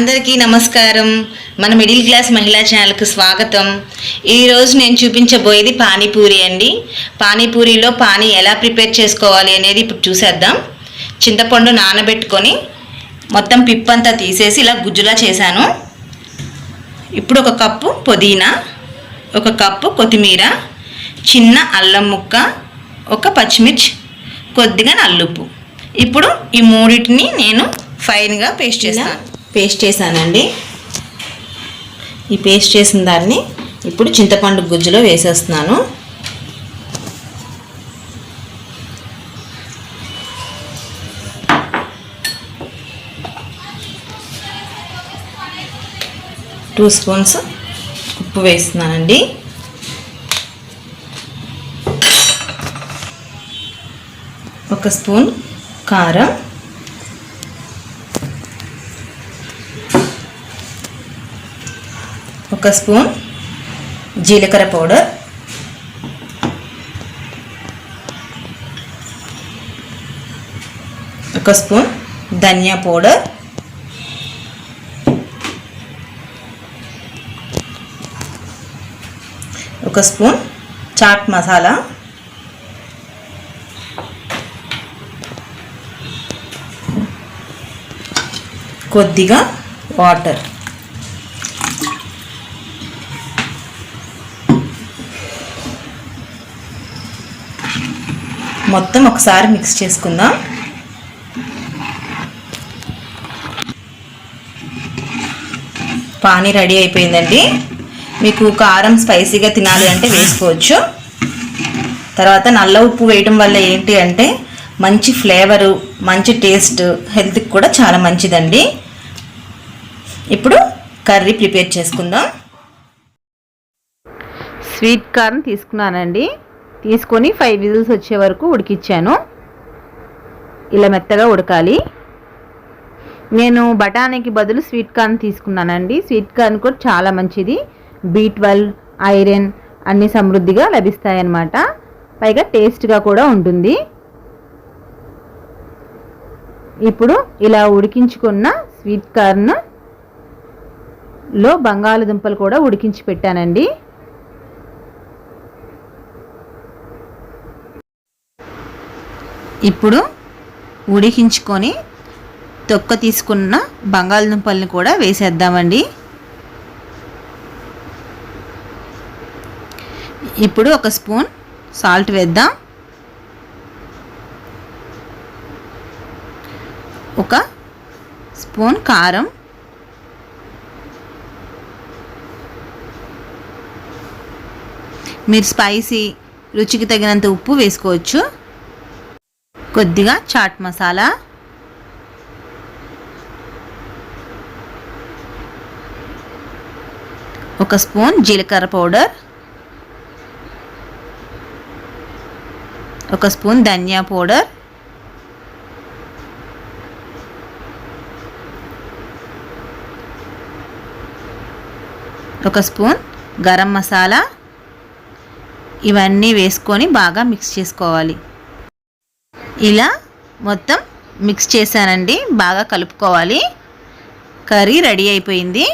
అందరికీ నమస్కారం. మన మిడిల్ క్లాస్ మహిళా ఛానల్కి స్వాగతం. ఈరోజు నేను చూపించబోయేది పానీపూరి అండి. పానీపూరిలో పానీ ఎలా ప్రిపేర్ చేసుకోవాలి అనేది ఇప్పుడు చూసేద్దాం. చింతపండు నానబెట్టుకొని మొత్తం పిప్పంతా తీసేసి ఇలా గుజ్జులా చేశాను. ఇప్పుడు ఒక కప్పు పుదీనా ఒక కప్పు కొత్తిమీర చిన్న అల్లం ముక్క ఒక పచ్చిమిర్చి కొద్దిగా నల్లుప్పు. ఇప్పుడు ఈ మూడింటిని నేను ఫైన్గా పేస్ట్ చేస్తాను. పేస్ట్ చేశానండి. ఈ పేస్ట్ చేసిన దాన్ని ఇప్పుడు చింతపండు గుజ్జులో వేసేస్తున్నాను. టూ స్పూన్స్ ఉప్పు వేస్తున్నానండి. ఒక స్పూన్ కారం. ఒక స్పూన్ జీలకర్ర పౌడర్. ఒక స్పూన్ ధనియా పౌడర్. ఒక స్పూన్ చాట్ మసాలా. కొద్దిగా వాటర్. మొత్తం ఒకసారి మిక్స్ చేసుకుందాం. పానీ రెడీ అయిపోయిందండి. మీకు కారం స్పైసీగా తినాలి అంటే వేసుకోవచ్చు. తర్వాత నల్ల ఉప్పు వేయటం వల్ల ఏంటి అంటే మంచి ఫ్లేవరు మంచి టేస్ట్ హెల్త్కి కూడా చాలా మంచిదండి. ఇప్పుడు కర్రీ ప్రిపేర్ చేసుకుందాం. స్వీట్ కార్న్ తీసుకున్నానండి. తీసుకొని ఫైవ్ విజిల్స్ వచ్చే వరకు ఉడికిచ్చాను. ఇలా మెత్తగా ఉడకాలి. నేను బఠానీకి బదులు స్వీట్ కార్న్ తీసుకున్నానండి. స్వీట్ కార్న్ కూడా చాలా మంచిది. బీ ట్వెల్వ్ ఐరన్ అన్నీ సమృద్ధిగా లభిస్తాయన్నమాట. పైగా టేస్ట్గా కూడా ఉంటుంది. ఇప్పుడు ఇలా ఉడికించుకున్న స్వీట్ కార్న్లో బంగాళదుంపలు కూడా ఉడికించి పెట్టానండి. ఇప్పుడు ఉడికించుకొని తొక్క తీసుకున్న బంగాళదుంపల్ని కూడా వేసేద్దామండి. ఇప్పుడు ఒక స్పూన్ సాల్ట్ వేద్దాం. ఒక స్పూన్ కారం. మీరు స్పైసీ రుచికి తగినంత ఉప్పు వేసుకోవచ్చు. కొద్దిగా చాట్ మసాలా. ఒక స్పూన్ జీలకర్ర పౌడర్. ఒక స్పూన్ ధనియా పౌడర్. ఒక స్పూన్ గరం మసాలా. ఇవన్నీ వేసుకొని బాగా మిక్స్ చేసుకోవాలి. ఇలా మొత్తం మిక్స్ చేశానండి. బాగా కలుపుకోవాలి. కర్రీ రెడీ అయిపోయింది.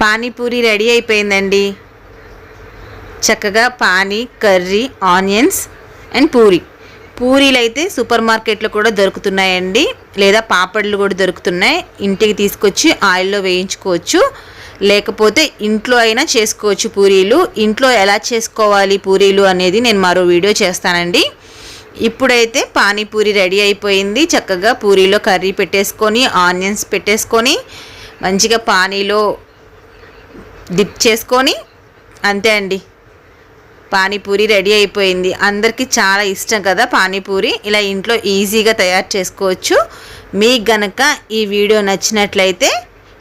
పానీపూరి రెడీ అయిపోయిందండి. చక్కగా పానీ కర్రీ ఆనియన్స్ అండ్ పూరి. పూరీలు అయితే సూపర్ మార్కెట్లో కూడా దొరుకుతున్నాయండి. లేదా పాపడ్లు కూడా దొరుకుతున్నాయి. ఇంటికి తీసుకొచ్చి ఆయిల్లో వేయించుకోవచ్చు. లేకపోతే ఇంట్లో అయినా చేసుకోవచ్చు పూరీలు. ఇంట్లో ఎలా చేసుకోవాలి పూరీలు అనేది నేను మరో వీడియో చేస్తానండి. ఇప్పుడైతే పానీపూరి రెడీ అయిపోయింది. చక్కగా పూరీలో కర్రీ పెట్టేసుకొని ఆనియన్స్ పెట్టేసుకొని మంచిగా పానీలో డిప్ చేసుకొని అంతే అండి. పానీపూరి రెడీ అయిపోయింది. అందరికీ చాలా ఇష్టం కదా పానీపూరి. ఇలా ఇంట్లో ఈజీగా తయారు చేసుకోవచ్చు. మీకు గనక ఈ వీడియో నచ్చినట్లయితే